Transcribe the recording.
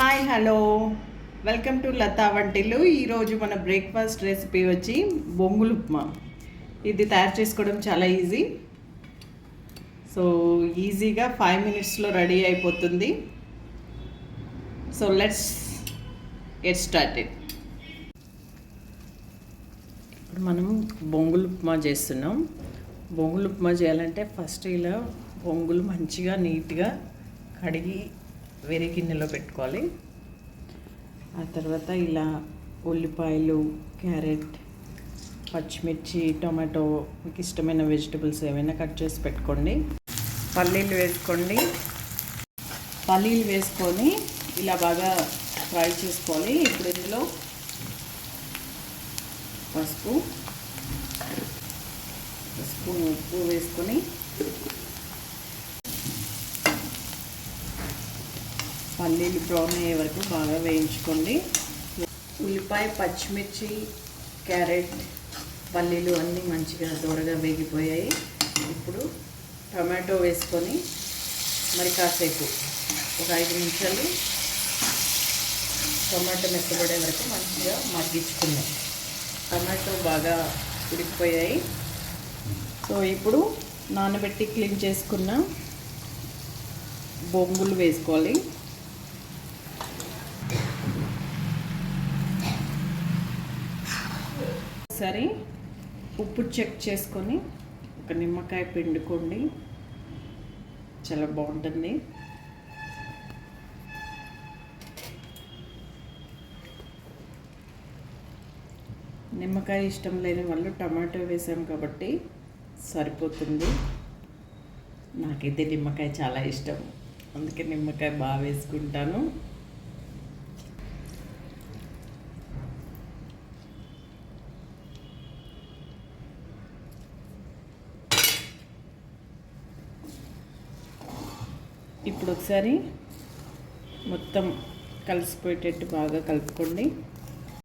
Hi hello welcome to Latha వంటిల్లు ఈరోజు మన బ్రేక్ఫాస్ట్ రెసిపీ వచ్చి బొంగులు ఉప్మా. ఇది తయారు చేసుకోవడం చాలా ఈజీ సో ఈజీగా ఫైవ్ మినిట్స్లో రెడీ అయిపోతుంది. సో లెట్స్ గెట్ స్టార్టెడ్ ఇప్పుడు మనం బొంగులు ఉప్మా చేస్తున్నాం. బొంగులు ఉప్మా చేయాలంటే ఫస్ట్ ఇలా బొంగులు మంచిగా నీట్గా కడిగి వేరే గిన్నెలో పెట్టుకోవాలి. ఆ తర్వాత ఇలా ఉల్లిపాయలు క్యారెట్ పచ్చిమిర్చి టొమాటో మీకు ఇష్టమైన వెజిటబుల్స్ ఏమైనా కట్ చేసి పెట్టుకోండి. పల్లీలు వేసుకోండి. పల్లీలు వేసుకొని ఇలా బాగా ఫ్రై చేసుకోవాలి. ఇప్పుడు ఇందులో పసుపు స్పూన్ ఉప్పు వేసుకొని పల్లీలు బ్రౌన్ అయ్యే వరకు బాగా వేయించుకోండి. ఉల్లిపాయ పచ్చిమిర్చి క్యారెట్ పల్లీలు అన్నీ మంచిగా దూరగా వేగిపోయాయి. ఇప్పుడు టమాటో వేసుకొని మరి కాసేపు ఒక ఐదు నిమిషాలు టమాటో మెత్తబడే వరకు మంచిగా మగ్గించుకున్నాం టమాటో బాగా ఉడికిపోయాయి. సో ఇప్పుడు నానబెట్టి క్లీన్ చేసుకున్న బొంగులు వేసుకోవాలి. ఒకసారి ఉప్పు చెక్ చేసుకొని ఒక నిమ్మకాయ పిండుకోండి. చాలా బాగుంటుంది. నిమ్మకాయ ఇష్టం లేని వాళ్ళు టమాటో వేసాం కాబట్టి సరిపోతుంది. నాకైతే నిమ్మకాయ చాలా ఇష్టం. అందుకే నిమ్మకాయ బాగా వేసుకుంటాను. ఇప్పుడు ఒకసారి మొత్తం కలిసిపోయేటట్టు బాగా కలుపుకోండి.